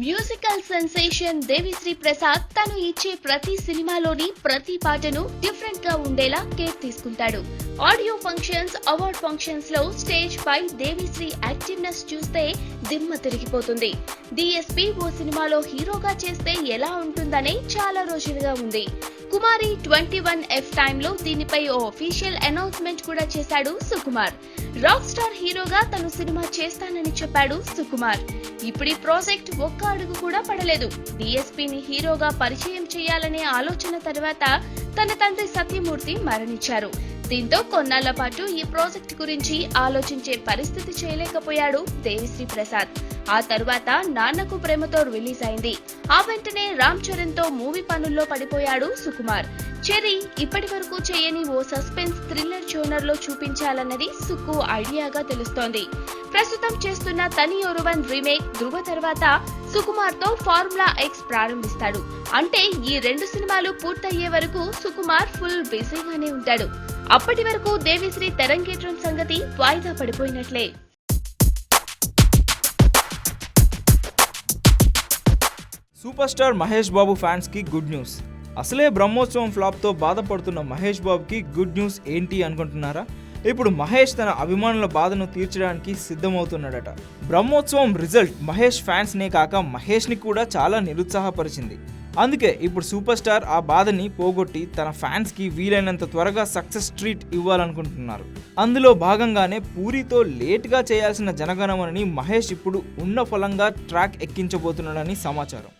Musical sensation Devi Sri Prasad తను ఇచ్చే ప్రతి సినిమాలోని ప్రతి పాటను డిఫరెంట్గా ఉండేలా కేర్ తీసుకుంటాడు. ఆడియో ఫంక్షన్స్ అవార్డ్ ఫంక్షన్స్లో స్టేజ్ పై దేవిశ్రీ యాక్టివ్నెస్ చూస్తే దిమ్మ తిరిగిపోతుంది. డిఎస్పి ఓ సినిమాలో హీరోగా చేస్తే ఎలా ఉంటుందనే చాలా రోజులుగా ఉంది. కుమారి ట్వంటీ వన్ ఎఫ్ టైంలో దీనిపై ఓ అఫీషియల్ అనౌన్స్మెంట్ కూడా చేశాడు సుకుమార్. రాక్ స్టార్ హీరోగా తను సినిమా చేస్తానని చెప్పాడు సుకుమార్. ఇప్పుడు ఈ ప్రాజెక్ట్ ఒక్క అడుగు కూడా పడలేదు. డిఎస్పీని హీరోగా పరిచయం చేయాలనే ఆలోచన తర్వాత తన తండ్రి సత్యమూర్తి మరణించారు. దీంతో కొన్నాళ్ళ పాటు ఈ ప్రాజెక్ట్ గురించి ఆలోచించే పరిస్థితి చేయలేకపోయాడు దేవిశ్రీ ప్రసాద్. ఆ తరువాత నాన్నకు ప్రేమతో రిలీజ్ అయింది. ఆ వెంటనే రామ్ చరణ్తో మూవీ పనుల్లో పడిపోయాడు సుకుమార్. చెరీ ఇప్పటి వరకు చేయని ఓ సస్పెన్స్ థ్రిల్లర్ జోనర్లో చూపించాలన్నది సుక్కు ఐడియాగా తెలుస్తోంది. ప్రస్తుతం చేస్తున్న తని ఒరువన్ రీమేక్ ధృవ తర్వాత సుకుమార్తో ఫార్ములా ఎక్స్ ప్రారంభిస్తాడు. అంటే ఈ రెండు సినిమాలు పూర్తయ్యే వరకు సుకుమార్ ఫుల్ బిజీగానే ఉంటాడు. అప్పటి వరకు దేవిశ్రీ తెరంగేట్రం సంగతి వాయిదా పడిపోయినట్లే. సూపర్ స్టార్ మహేష్ బాబు ఫ్యాన్స్కి గుడ్ న్యూస్. అసలే బ్రహ్మోత్సవం ఫ్లాప్తో బాధపడుతున్న మహేష్ బాబుకి గుడ్ న్యూస్ ఏంటి అనుకుంటున్నారా? ఇప్పుడు మహేష్ తన అభిమానుల బాధను తీర్చడానికి సిద్ధమవుతున్నాడట. బ్రహ్మోత్సవం రిజల్ట్ మహేష్ ఫ్యాన్స్నే కాక మహేష్ని కూడా చాలా నిరుత్సాహపరిచింది. అందుకే ఇప్పుడు సూపర్ స్టార్ ఆ బాధని పోగొట్టి తన ఫ్యాన్స్కి వీలైనంత త్వరగా సక్సెస్ ట్రీట్ ఇవ్వాలనుకుంటున్నారు. అందులో భాగంగానే పూరితో లేట్గా చేయాల్సిన జనగణమనని మహేష్ ఇప్పుడు ఉన్న ఫలంగా ట్రాక్ ఎక్కించబోతున్నాడని సమాచారం.